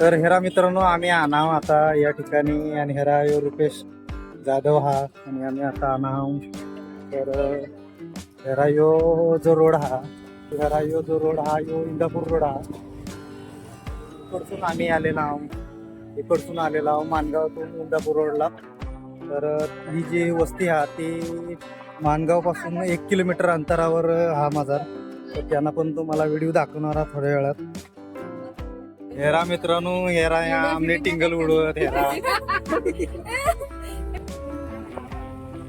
तर हेरा मित्रांनो आम्ही आणाव आता या ठिकाणी आणि हेरा यो रुपेश जाधव हा आणि आम्ही आता आणाव. तर हेरा यो जो रोड हा हेरा यो जो रोड हा यो इंदापूर रोड हा. इकडसून आम्ही आलेलो आहोत. इकडसून आलेलो आहोत मानगावातून इंदापूर रोडला. तर ही जी वस्ती हा ती मानगावपासून एक किलोमीटर अंतरावर हा माझा. तर त्यांना पण तुम्हाला व्हिडिओ दाखवणार थोड्या वेळात. हेरा मित्रांनो हेरा या आमने टिंगल उडवत हेरा.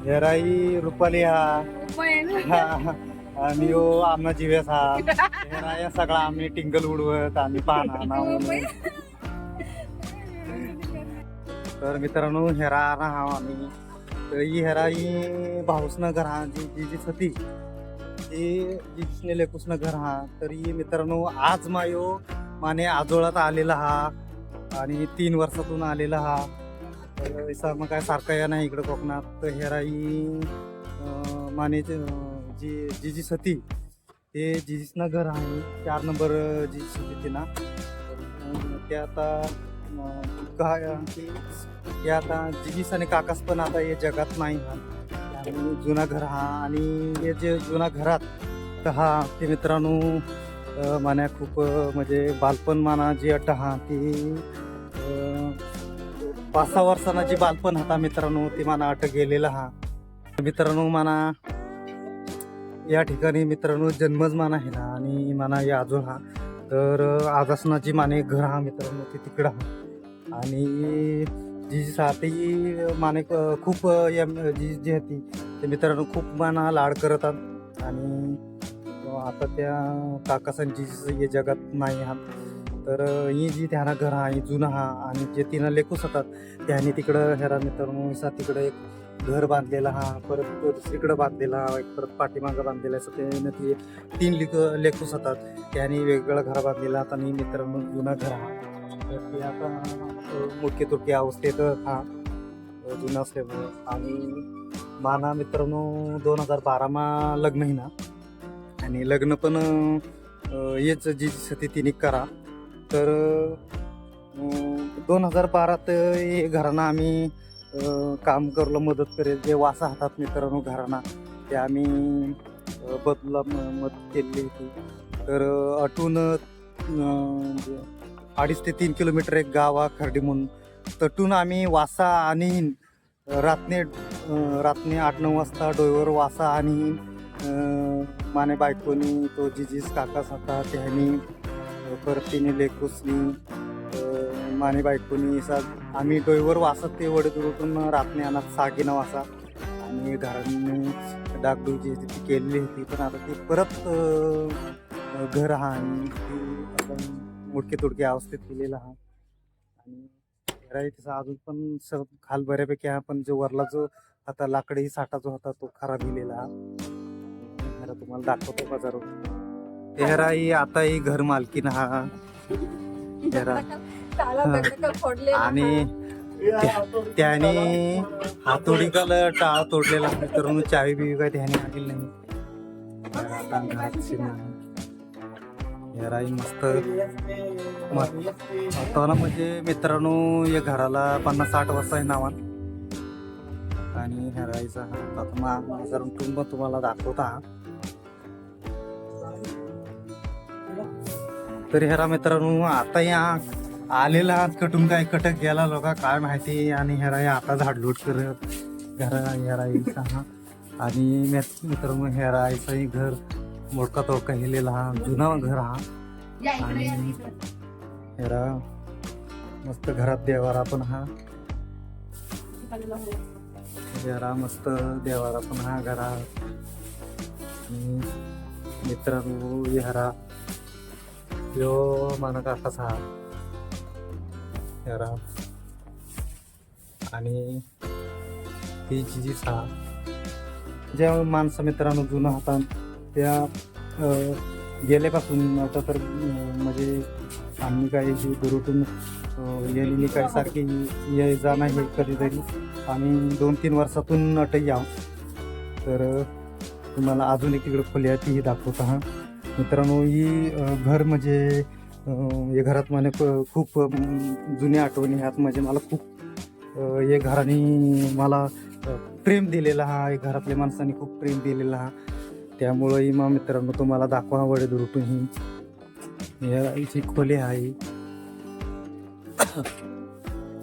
हेरा ही रुपाली हा हा, आणि यो आमना जिवेस हा. हेरा या सगळा आम्ही टिंगल उडवत आम्ही पाहणार नाव तर मित्रांनो हेरा ना हा आम्ही. तर ही हेरा ही भाऊसनगर हा जी जी जी सती. ती जी लेकुसनगर हा. तर ही मित्रांनो आज मायो माने आजोळात आलेला हा आणि तीन वर्षातून आलेला हा. तर असा मग काय सारखा या नाही इकडं कोकणात. तर हेराई माने जी जी जी सती ते जिजीसना घर आहे. चार नंबर जी सती ते ना ते आता का ते आता जिजीस आणि काकास पण आता हे जगात नाही हा. आणि जुना घर हा आणि हे जे जुना घरात तर हा ते मित्रांनो मान्या खूप म्हणजे बालपण माना जी अट हा ती पाच सहा वर्षांना जी बालपण होता मित्रांनो ती माना अट गेलेला हा. मित्रांनो माना या ठिकाणी मित्रांनो जन्मच माना आहे ना आणि माना या अजून हा. तर आजासना जी माने घर हा मित्रांनो ती तिकडं हा. आणि जी साथी माने खूप या जी जी होती ते मित्रांनो खूप माना लाड करतात आणि आता त्या काकासांची हे जगात नाही आहात. तर ही जी त्याना घर हा ही जुनं हा आणि जे तिनं लेखूस होतात त्याने तिकडं ह्यारा मित्रांनो इसा तिकडं एक घर बांधलेला हा परत दुसरीकडं बांधलेला हा एक परत पाठीमागं बांधलेला असं त्यानं ती तीन लिख लेखूस होतात त्याने वेगवेगळं घर बांधलेलं आता आणि मित्रांनो जुना घर हा. तर ते आता मोडके तुडके अवस्थेत हा जुनं असल्यामुळं. आणि माना मित्रांनो दोन हजार बारामा लग्न आहे ना आणि लग्न पण हेच जी सती तिने करा. तर दोन हजार बारात हे घरांना आम्ही काम करलो मदत करेल. जे वासा हातात मित्रांनो घरांना ते आम्ही बदला म- मदत केलेली होती. तर अटून म्हणजे अडीच ते तीन किलोमीटर एक गाव हा खर्डी म्हणून. तटून आम्ही वासा आणि रातने रात्री रातने आठ नऊ वाजता डोईवर वासा आणि माने बायकोनी तो जिजीस काकास होता त्यानी परत तिने लेकूसनी माने बायकोनी असा आम्ही डोईवर वासत ते वडत उलटून रातने आणत सागिना वासा. आणि घरांनी डागडुजी जी ती केलेली होती पण आता ती परत घर हा आणि ती आता मुडके तुडके अवस्थेत केलेला हा. आणि घरा तिचा अजून पण सर खाल बऱ्यापैकी हा पण जो वरला जो आता लाकडी साठा जो होता तो खराब दिलेला हा. तुम्हाला दाखवतो बाजार तेहरा ही आता ही घर मालकीन हा. तेहरा. आणि त्या- त्याने हातोडी काल टाळा तोडलेला. मित्रांनो चावी बिवी काय त्याने आलेली नाही. तर आता घरात शिरणार. तेहरा ही मस्त आता म्हणजे मित्रांनो या घराला पन्नास साठ वर्ष आहे नावान. आणि हेरायचा हा आता मा जर कुटुंब तुम्हाला दाखवता. तर हेरा मित्रांनो आता या आलेला कटून काय कटक गेला लोका काय माहिती? आणि हेरा या आता झाडलोट करत घरा हेरायचा हा आणि मी- मित्रांनो हेरायचाही घर मोडका तोडका हेलेला हा जुना घर हा. आणि हेरा मस्त घरात देवारा पण हा. जरा मस्त देवारा पण हा घरा मित्रांनो हरा यो माना काकाच हा हरा आणि ही जी सहा. ज्या माणसं मित्रांनो जुनं हातात त्या गेल्यापासून आता तर म्हणजे आम्ही काही जी दुरुटून गेलेली काही सारखी ये जाणं हे कधीतरी आम्ही दोन तीन वर्षातून अटक याव तर तुम्हाला अजून एक तिकडे खोली आहे तीही दाखवतो हा. मित्रांनो ही घर म्हणजे हे घरात मला खूप जुन्या आठवणी आहेत. म्हणजे मला खूप हे घराने मला प्रेम दिलेला हा हे घरातल्या माणसांनी खूप प्रेम दिलेला हा. त्यामुळं ही मग मित्रांनो तुम्हाला दाखवा वडे दुरुटून ही. याची खोली आहे.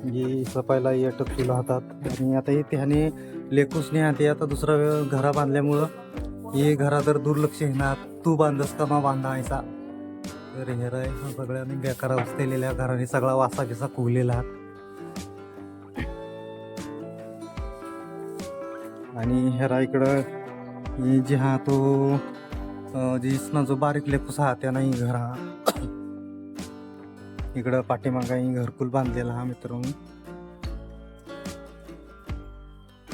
ही सफायला अटक केलं होतात. आणि आता हे त्याने लेकूसने हाती आता दुसरा घरा बांधल्यामुळं हे घरा तर दुर्लक्ष येणार तू बांधस का मा बांधायचा? तर हे राय सगळ्यांनी बेकार असलेल्या घराने सगळा वासा बिसा कुवलेला आणि हेरा इकडं जे जी हा तो अं, जी इसना जो बारीक लेकूस हा त्या नाही घर हा. इकडं पाठीमागा घरकुल बांधलेला हा मित्रांनो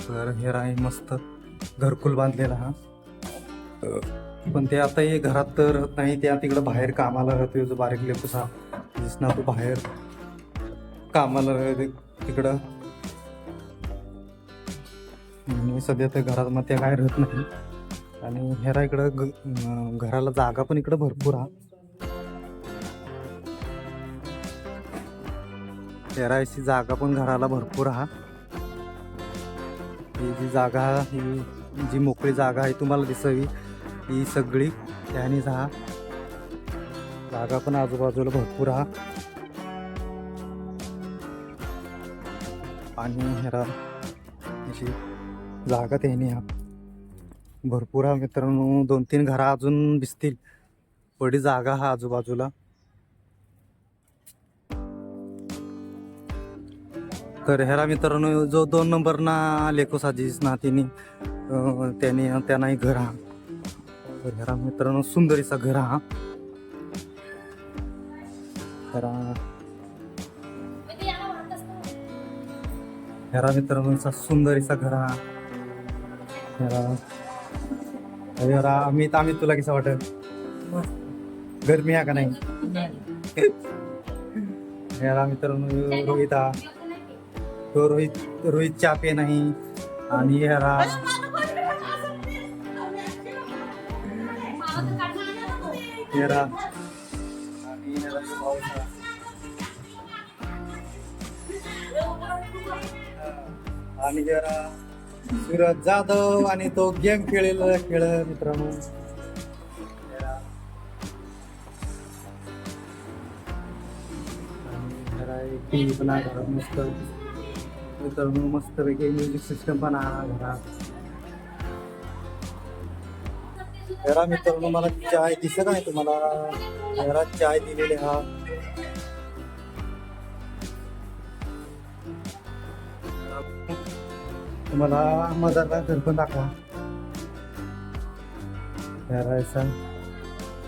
तर हे मस्त घरकुल बांधलेला हा. पण ते आता हे घरात तर राहत नाही त्या तिकडं बाहेर कामाला राहतो जो बारीक लेकूस हा दिसना तो बाहेर. कामाला राहते तिकडं. आणि सध्या तर घरात मग त्या काय राहत नाही. आणि ह्याला इकडं ग- घराला जागा पण इकडं भरपूर हा. हेरायची जागा पण घराला भरपूर हा. ही जी जागा ही जी मोकळी जागा आहे तुम्हाला दिसावी. ही सगळी त्यानेच हा जागा पण आजूबाजूला भरपूर हा. आणि ह्याला अशी जागा त्याने हा. भरपूर हा मित्रांनो दोन तीन घरा अजून दिसतील. बडी जागा हा आजूबाजूला. तर ह्याला मित्रांनो जो दोन नंबर ना लेको साजीस ना तिने त्याने त्यांनाही घर हा. तर ह्या मित्रांनो सुंदरीचा घर. हा ह्याला ह्याला मित्रांनो असा सुंदरीचा घर. हा ह्याला अमित आम्ही तुला कसं वाटत गरमी आहे का नाही? ह्याला मित्रांनो रोहित. हा तो रोहित रोहित चापे नाही. आणि ह्याला ह्याला आणि भाऊ आणि जरा सूरज जाधव आणि तो गेम खेळलेला खेळ मित्रांनो. जरा. आणि पण आहे घरात मस्त. मित्रांनो मस्त पैकी म्युझिक सिस्टम पण आहे घरात. जरा मित्रांनो मला चाय दिसत आहे तुम्हाला. जरा चाय दिलेले हा तुम्हाला मजाला घर पण दाखवा. जरा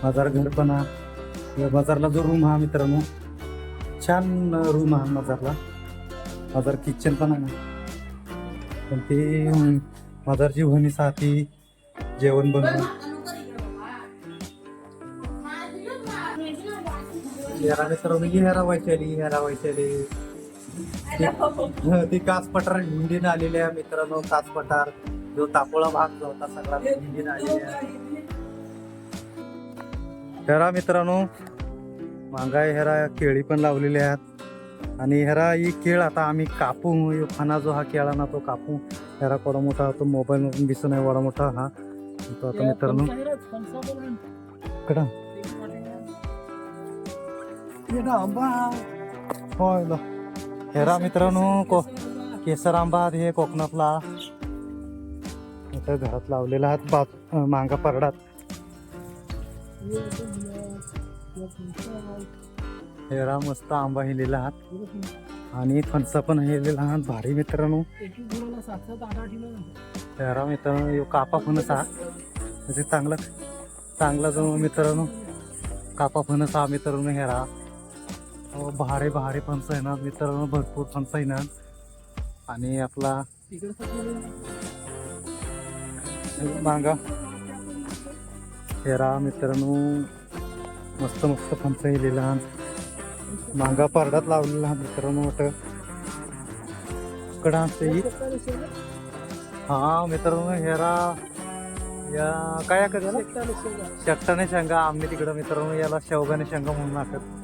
मजार घर पण हा. या मजारला जो रूम हा मित्रांनो छान रूम हा मजारला मजार किचन पण आहे पण ते अं, मजारची वहिनी ती जेवण बनवून यारा मित्रांनो ही हेरा वैशाली हेरा वैशाली ती- ती कास पठार हिंदीन आलेल्या मित्रांनो कास पठार जो तापोळा भाग जो होता सगळा हिंदीन आलेल्या हेरा मित्रांनो मांगाय हेरा केळी पण लावलेली आहेत. आणि हेरा ही केळ आता आम्ही कापू. फणा जो हा केळा ना तो कापू. हेरा कोडा मोठा तो मोबाईल दिसत नाही एवढा मोठा हा. तो आता मित्रांनो कडा आंबा होय लो. हेरा मित्रांनो को केसर आंबा हे कोकणातला. इथं घरात लावलेला आहात बात मांगा परडात. हेरा मस्त आंबा हिलेला आहात. आणि फणसा पण हिलेला आहात भारी मित्रांनो. हेरा मित्रांनो यो कापा फणस हा. म्हणजे चांगला चांगला जो मित्रांनो कापा फणस हा मित्रांनो हेरा भारे भारे फणस येणार मित्रांनो भरपूर फणस येणार आणि आपला मांगा. हेरा मित्रांनो मस्त मस्त फणस येलेला मांगा परड्यात लावलेला मित्रांनो मोठं कडा हा. मित्रांनो हेरा या काय कधी शकटाने शेंगा. आम्ही तिकडं मित्रांनो याला शेवगाने शेंगा म्हणून टाकत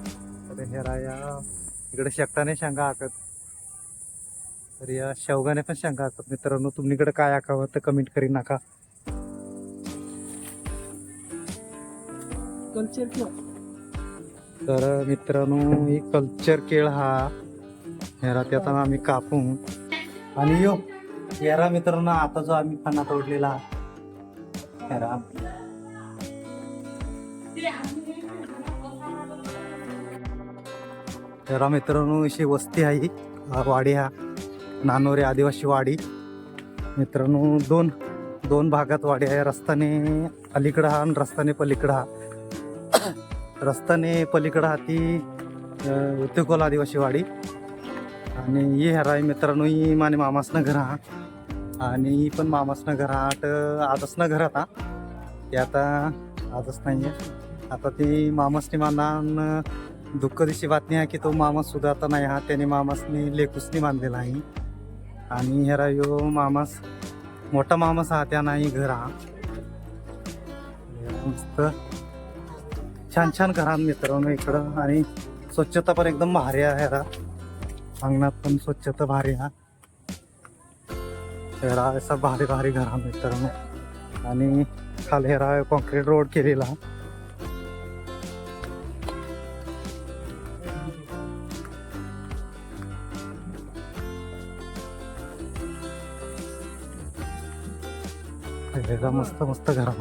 तर हेरा या. इकडे शेकटाने शेंगा हाकत तर या शेवगाने पण शेंगा हाकत मित्रांनो तुम्हीकडे काय हाकावं तर कमेंट करी नका. कल्चर तर मित्रांनो ही कल्चर केळ हा. हेरा त्यात आम्ही कापून. आणि यो हेरा मित्रांनो आता जो आम्ही फणा तोडलेला. हेरा हेरा मित्रांनो अशी वस्ती आहे. हा वाडी हा. नानोरे आदिवासी वाडी. मित्रांनो दोन दोन भागात वाडी आहे. रस्त्याने अलीकडं हा आणि रस्त्याने पलीकडं हा. रस्त्याने पलीकडं हा ती उद्योगोल आदिवासी वाडी. आणि ही हेरा आहे मित्रांनो ही माने मामासनं घर हा. आणि ही पण मामासनं घर हा. आट घर आता. ते आता आजच नाही आहे आता ती मामासनी मानान दुःख बातमी आहे की तो मामास सुद्धा आता नाही हा त्याने मामासनी लेकूसनी बांधलेला आहे. आणि हेरा यो मामास मोठा मामास हा त्या नाही घर हा. मस्त. छान छान घरात मित्रांनो इकडं. आणि स्वच्छता पण एकदम भारी आहे हेरा अंगणात पण स्वच्छता भारी हा. हेरा असा भारी भारी घरा मित्रांनो. आणि खाली हेरा कॉन्क्रीट रोड केलेला. ह्याला मस्त मस्त घरा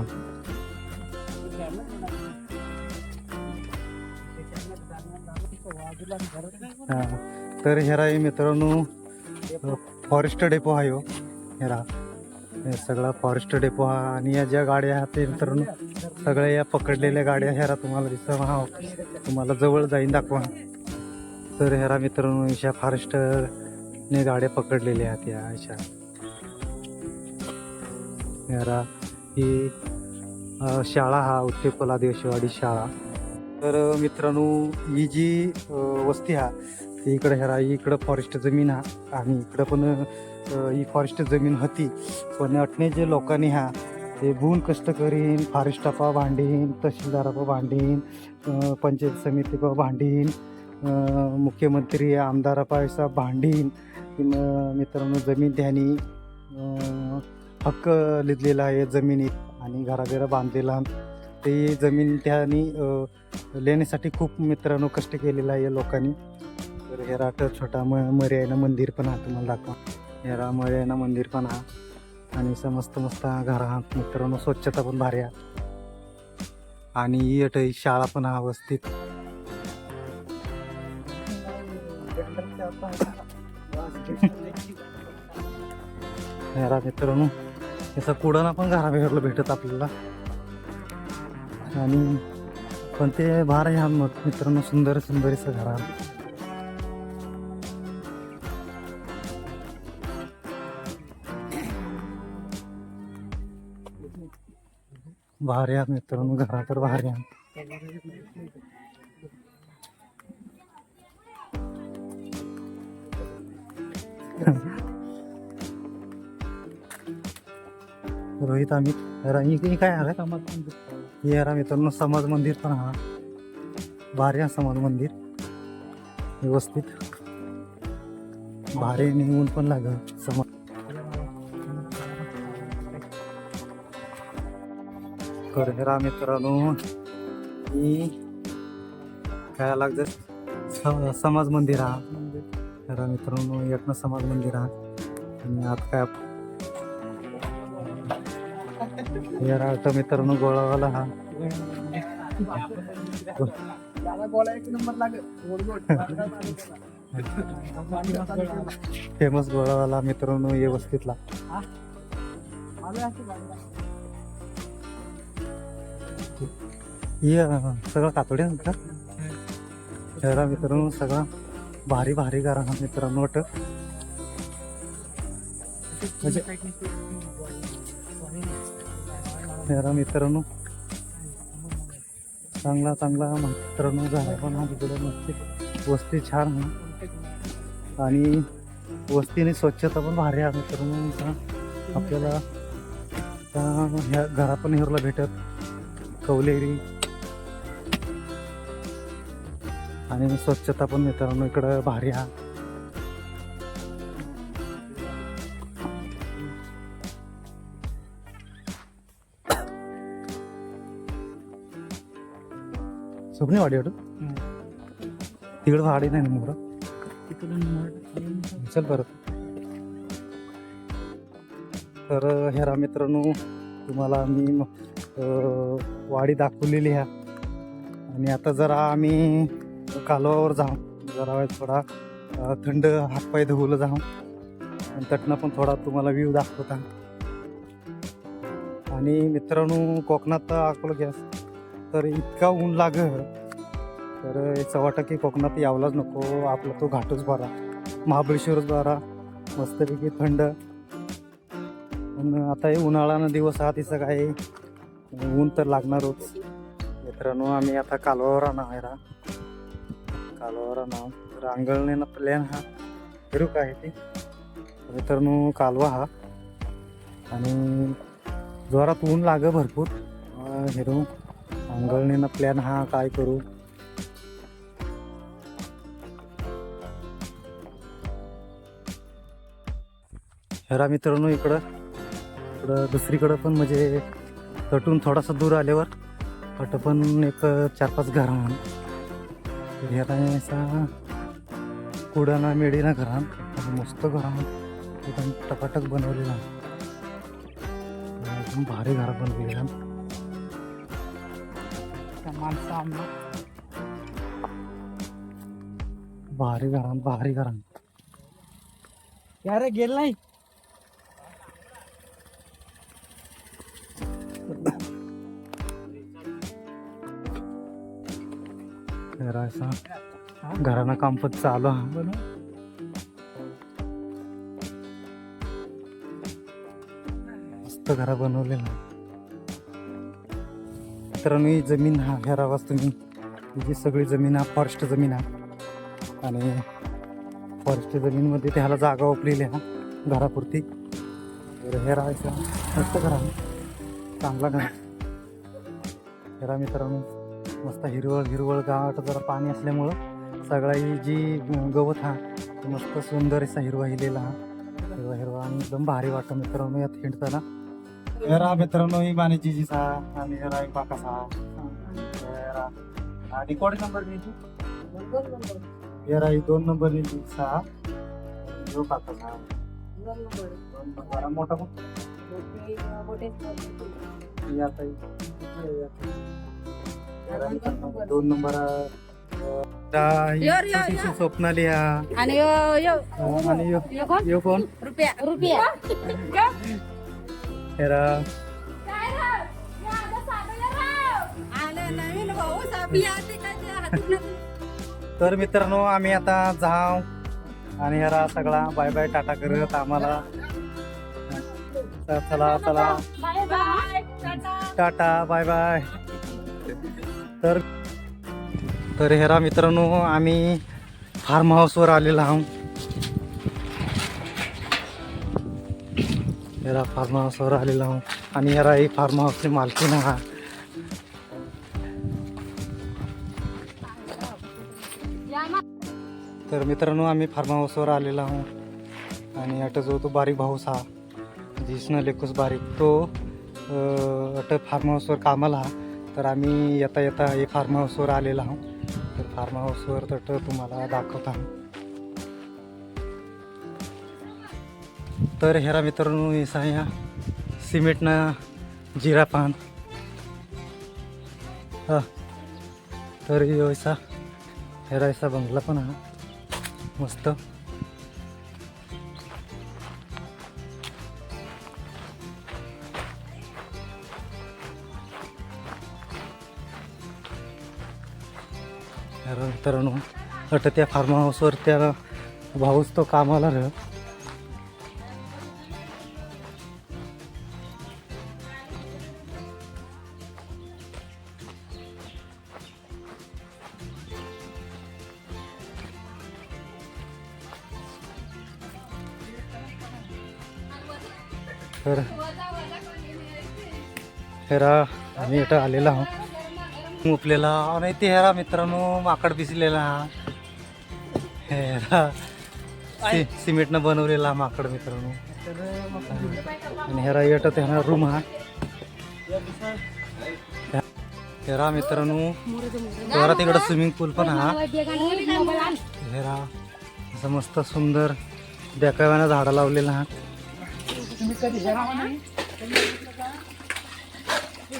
तर हेरा मित्रांनो फॉरेस्ट डेपो आहे हो. हेरा हे सगळा फॉरेस्ट डेपो हा. आणि या ज्या गाड्या आहेत ते मित्रांनो सगळ्या या पकडलेल्या गाड्या हेरा तुम्हाला दिसत हा. तुम्हाला जवळ जाईन दाखवा. तर हेरा मित्रांनो अशा फॉरेस्टने गाड्या पकडलेल्या आहेत या अशा. हेरा ही शाळा हा उत्तेकोल देशवाडी शाळा. तर मित्रांनो ही जी वस्ती हा ती इकडं ह्या इकडं फॉरेस्ट जमीन हा आणि इकडं पण ही फॉरेस्ट जमीन होती. पण अटणे जे लोकांनी हा ते भून कष्ट करीन फॉरेस्टापा भांडीन तहसीलदारापा भांडीन पंचायत समितीपा भांडीन मुख्यमंत्री आमदारापा भांडीन. मित्रांनो जमीन ध्यानी हक्क लिहिलेला आहे जमिनीत आणि घराघरं बांधलेला ते जमीन त्यानी लेण्यासाठी खूप मित्रांनो कष्ट केलेलं आहे लोकांनी. तर हेराट छोटा म मर्यायना मंदिर पण हा तुम्हाला दाखवा हेरा मर्यायना मंदिर पण हा आणि असं मस्त मस्त घर आहात मित्रांनो स्वच्छता पण भारी आहे. आणि ही शाळा पण हा अवस्थित हेरा मित्रांनो. याचा कुडाना पण घरा वेगळं भेटत आपल्याला. आणि पण ते भार ह्या मित्रांनो सुंदर सुंदर असं घरा बाहेर या मित्रांनो घरा तर भारी रोहित आम्ही. रंगी की काय आलं हे यार मित्रांनो समाज मंदिर पण हा. भारी आहे समाज मंदिर. व्यवस्थित. भारी निघून पण लागत समाज. तर हेरा मित्रांनो. ही काय लागत समाज मंदिर हा. मित्रांनो एकनं समाज मंदिर हा. आणि आता काय यार आता मित्रांनो गोळावाला हा. फेमस गोळावाला मित्रांनो व्यवस्थितला. ही सगळं कातोड्या का? शहरा मित्रांनो सगळा भारी भारी गारा हा मित्रांनो वाटत. म्हणजे- शहरा मित्रांनो. चांगला चांगला मित्रांनो झाला पण हा तिकडे मस्त. वस्ती छान आहे. आणि वस्तीने स्वच्छता पण भारी आहे मित्रांनो. आपल्याला त्या ह्या घरा पण हिरला भेटत. कवलेरी. आणि स्वच्छता पण मित्रांनो इकडं भारी आहे. सुपणी वाडी वाटत तिकडं वाडी नाही ना मोर चल परत तर ह्या मित्रांनो तुम्हाला मी अं, वाडी दाखवलेली ह्या आणि आता जरा आम्ही कालवावर जाऊ जरा थोडा थंड हातपाय धुवलं जाऊ आणि त्यातनं पण थोडा तुम्हाला व्ह्यू दाखवता आणि मित्रांनो कोकणात अकोला गॅस तर इतका ऊन लाग तर याचं वाटतं की कोकणात यावलाच नको. आपला तो घाटच बरा महाबळेश्वरच बरा मस्तपैकी थंड. पण आता हे उन्हाळानं दिवस हा तिचं काय? ऊन तर लागणारच. मित्रांनो आम्ही आता कालवावर आहे. रा कालवावर ना तर अंगळणीनं प्लॅन हा फिरू काय ते? मित्रांनो कालवा हा. आणि जोरात ऊन लाग भरपूर. अं, हिरो ना प्लॅन हा काय करू? हेरा मित्रांनो इकडं. इकडं दुसरीकडं पण म्हणजे तटून थोडासा दूर आल्यावर तट पण एक चार पाच घरान ह्याला असा कुडाना मेडीना घरान मस्त घरान एकदम टकाटक बनवलेला. एकदम भारी घर बनवलेला माणसं आम्हाला भारी घरान भारी घरान अरे गेल नाही? असा घरानं काम पण चालू हा बनव मस्त घरा बनवलेला मित्रांनो ही जमीन हा ह्या रावास तुम्ही. ही जी सगळी जमीन हा फॉरेस्ट जमीन हा आणि फॉरेस्ट जमीनमध्ये त्याला जागा ओपलेली हा घरापुरती. तर हे राहायचं मस्त घरा चांगला घर हेरा मित्रांनो. मस्त हिरवळ हिरवळ गावात जरा पाणी असल्यामुळं सगळा ही जी गवत हा तो मस्त सुंदर असा हिरवा हिलेला हा. हिरवा हिरवा आणि एकदम भारी वाटतं मित्रांनो यात हिंडताना हेरा मित्रांनो ही बाणीची जी सा आणि हेरा एक बाका सा आणि कोडी नंबर घ्यायची हेरा ही दोन नंबर घ्यायची सहा जो काका सहा दोन नंबर आणि मोठा ही आता हेरा मित्रांनो, दोन नंबर. स्वप्नाली आणि यो यो. आणि यो- यो कोण? रुपया. रुपया. हेरा. आले नवीन भाऊ साबी आते काय ते हातात तर मित्रांनो आम्ही आता जाऊ. आणि ह्याला सगळा. बाय बाय टाटा करत आम्हाला. चला चला. Bye bye. Tata. Tata bye bye. तर तर हेरा मित्रांनो आम्ही फार्म हाऊसवर आलेलो आहोत. हेरा फार्म हाऊसवर आलेलो आहोत. आणि हेरा ही फार्म हाऊसची मालकीण हा. तर मित्रांनो आम्ही फार्म हाऊसवर आलेलो आहोत. आणि अट जो तो बारीक भाऊस हा दिसणं लेकूस बारीक. तो अट फार्म हाऊसवर कामाला हा. तर आम्ही येता येता हे फार्म हाऊसवर आलेलो आहोत. तर फार्म हाऊसवर तट तुम्हाला दाखवत आहोत. तर हेरा मित्रांनो असा सिमेंटनं जिरा पान. हा. तर ह्यो हेरा बंगला पण हा मस्त. मित्रांनो आता त्या फार्म हाऊसवर त्या भाऊच तो कामाला राह तर हेरा आम्ही इथं आलेलो आहोत. मुपलेला आणि ते हेरा मित्रांनो माकड बिसलेला हा हेरा सि सिमेंटनं बनवलेला माकड मित्रांनो. आणि हेरा येत ह्याना रूम हा. हेरा मित्रांनो तेरा तिकडं स्विमिंग पूल पण हा. हेरा असं मस्त सुंदर देकाव्यानं झाडं लावलेलं हा.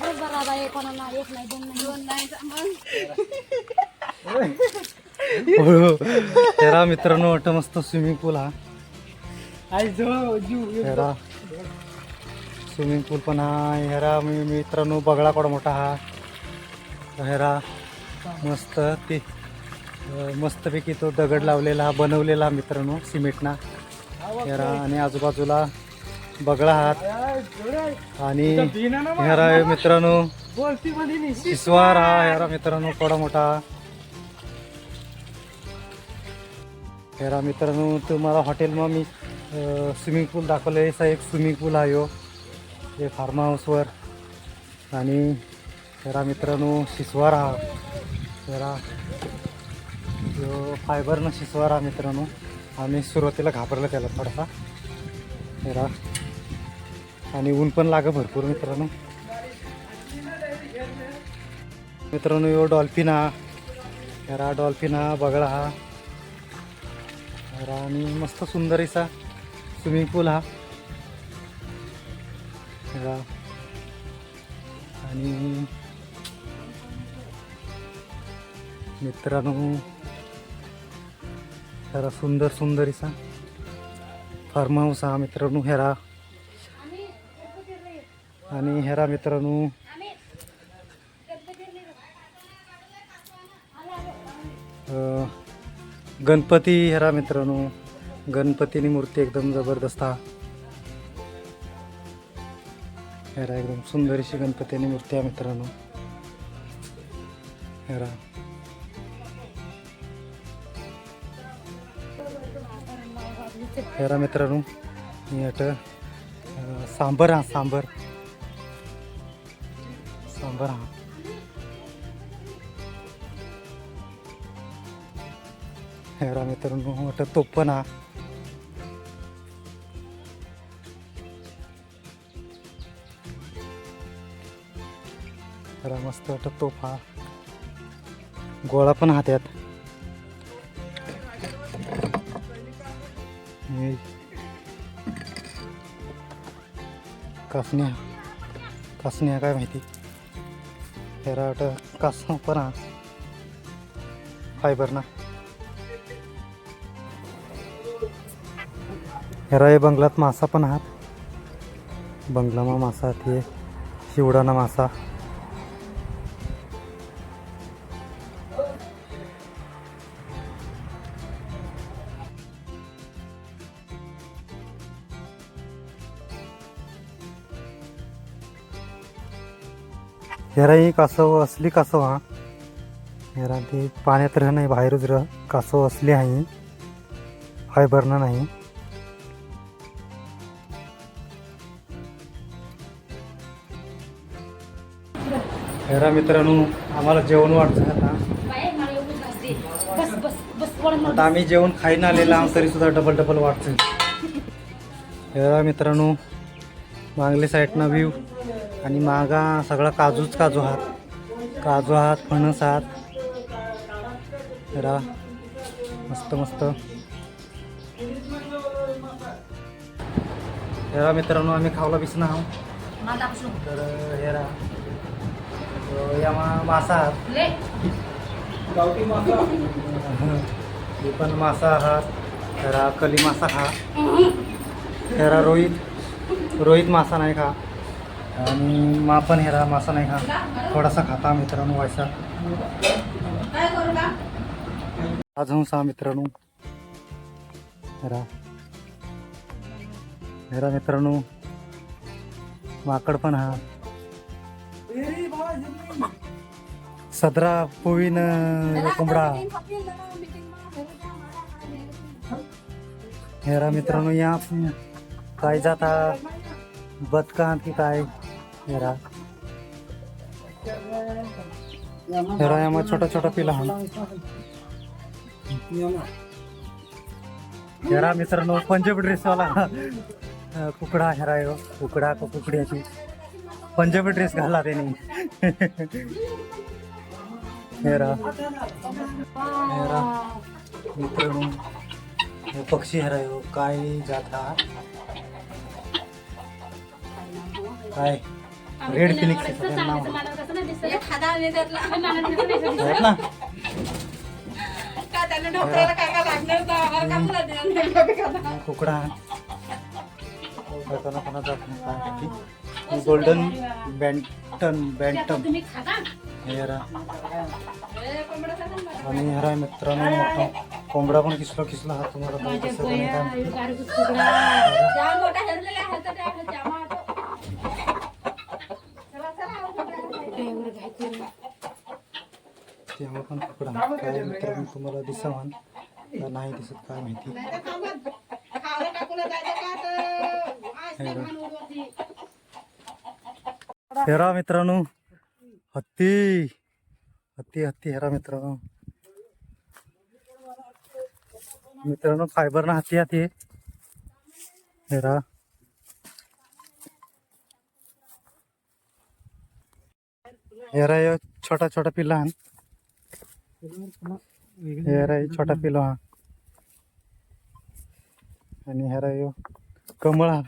नाही मित्रांनो वाटतं मस्त स्विमिंग पूल हा. आई जो जीव हेरा. स्विमिंग पूल पण हा हेरा मी मित्रांनो बगळा कोडा मोठा हा. हेरा मस्त ते मस्तपैकी तो दगड लावलेला हा बनवलेला मित्रांनो सिमेंटना. हेरा आणि आजूबाजूला बगळा हात. आणि हेरा मित्रांनो. शिस्वार शिसवार हा हेरा मित्रांनो थोडा मोठा. हेरा मित्रांनो तुम्हाला हॉटेलમાં मी स्विमिंग पूल दाखवलं आहे. असा एक स्विमिंग पूल आहे हो. हे फार्म हाऊसवर आणि हेरा मित्रांनो शिसवार हा हेरा. फायबरनं शिसवार हा मित्रांनो. आम्ही सुरुवातीला घाबरलं त्याला थोडासा. हेरा. आणि ऊन पण लागं भरपूर मित्रांनो. मित्रांनो यो डॉल्फिन. हा हेरा डॉल्फिन हा बगळा हा. हेरा आणि मस्त सुंदर असा स्विमिंग पूल हा. हेरा आणि मित्रांनो हेरा सुंदर सुंदर असा फार्म हाऊस हा मित्रांनो हेरा आणि हेरा मित्रांनो गणपती हेरा मित्रांनो गणपतीनी मूर्ती एकदम जबरदस्त हेरा एकदम सुंदर अशी गणपतीनी मूर्ती आहे मित्रांनो. हेरा. हेरा मित्रांनो मी सांबर हा सांबर. सांबर हा हेरा मित्रांनो वाटत तो पण हा मस्त वाटत तोफ हा. गोळा पण हात्यात हे. कासण्या कासण्या काय माहिती? हेराट वाटत कास पण हा फायबर ना हेरा हे बंगलात मासा पण आहात बंगलामा मासा ते शिवडाना मासा हेराही कासव असली कासव हा. हेरा ती पाण्यात रह नाही बाहेरच रह. कासव असली आहे. फायबरनं नाही. हेरा मित्रांनो आम्हाला जेवण वाटतं आता. आता आम्ही जेवण खाईन आलेलं आम तरी सुद्धा डबल डबल वाटतं हेरा मित्रांनो मागले साईडनं व्ह्यू आणि मागा सगळा काजूच काजू हात. काजू हात फणस हात. हेरा मस्त मस्त. हेरा मित्रांनो आम्ही खावला बिसना आहोत. तर हेरा या मासा आहात हे पण मासा आहात हेरा कली मासा खा. हेरा रोहित. रोहित मासा नाही खा. आणि मा पण हेरा मासा नाही खा थोडासा खाता मित्रांनो व्हायचा का? आज हूं सा मित्रांनो. हेरा हेरा मित्रांनो. माकड पण हा. सदरा पोवीन कोंबडा. हेरा मित्रांनो या. काय जाता? बदका की काय? हेरा हेरा यामा छोटा छोटा पिला हा हेरा मित्रांनो पंजाबी ड्रेसवाला कुकडा हेरा यो कुकडा का कुकड्याची पंजाबी ड्रेस घाला त्याने हेरा हेरा मित्रांनो पक्षी हेरा यो काय जात काय रेड फिनिक्स ना? कुकडा गोल्डन बँटन बँटन हेरा. आणि हेरा मित्रांनो मोठा. कोंबडा पण किसला किसला हा तुम्हाला पण कसं कोणी काय माहिती. जाम मोठा हरलेला आहे तर त्या जामा चला चला तेव्हा पण पकडा. काय मित्रांनो तुम्हाला दिसावान का नाही दिसत काय माहिती. हेरा. मित्रांनो हत्ती. हत्ती हत्ती हेरा मित्रांनो. मित्रांनो फायबर ना हत्ती हत्ती. हेरा. हेरा यो छोटा छोटा पिल्ला हेरा छोटा पिल्लो हा। आणि हेरा यो कमळ हा।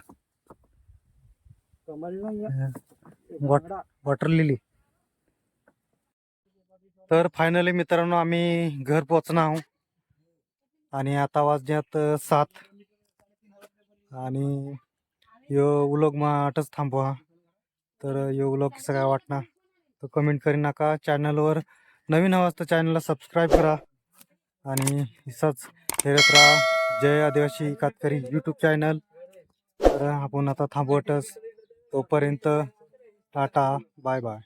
वॉट वॉटर लिली तर फायनली मित्रांनो आम्ही घर पोचणार आहोत. आणि आता वाजण्यात सात. आणि यो उलोग आठच थांबवा. तर यो उलोग कसं काय वाटणार तर कमेंट करी नका. चॅनलवर नवीन हवाच चॅनलला सबस्क्राईब करा. आणि असाच फिरत राहा. जय आदिवासी कातकरी यूट्यूब चॅनल तर आपण आता थांबवतच. तोपर्यंत टाटा बाय बाय